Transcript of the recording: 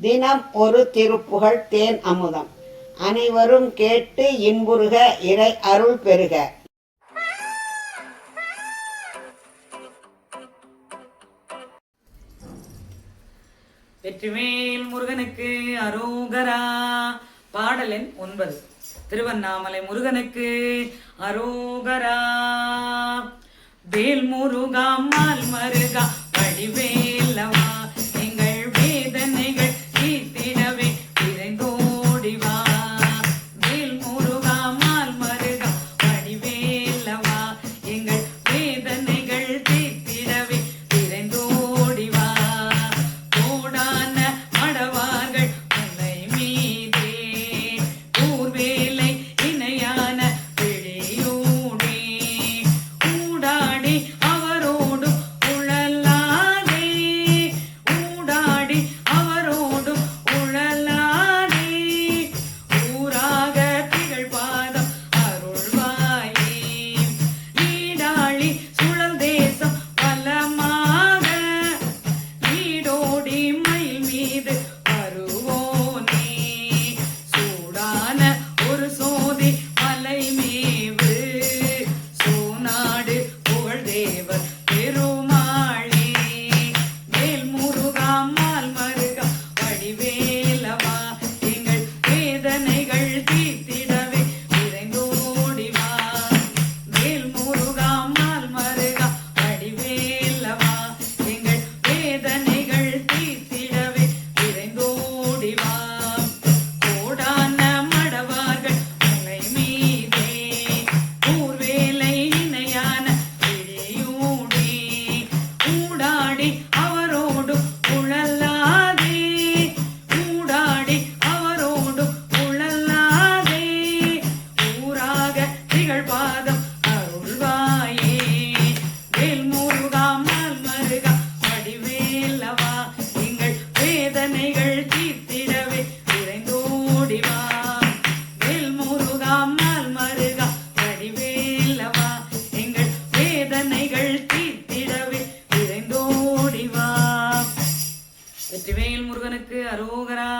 தினம் ஒரு திருப்புகழ் தேன் அமுதம். அனைவரும் கேட்டு இன்புறுக இறை அருள் பெறுக. வெற்றிவேல் முருகனுக்கு அரோகரா. பாடலின் ஒன்பது. திருவண்ணாமலை முருகனுக்கு அரோகரா. வேல் முருகா மால் மருகா படிவே முருகனுக்கு அரோகரா.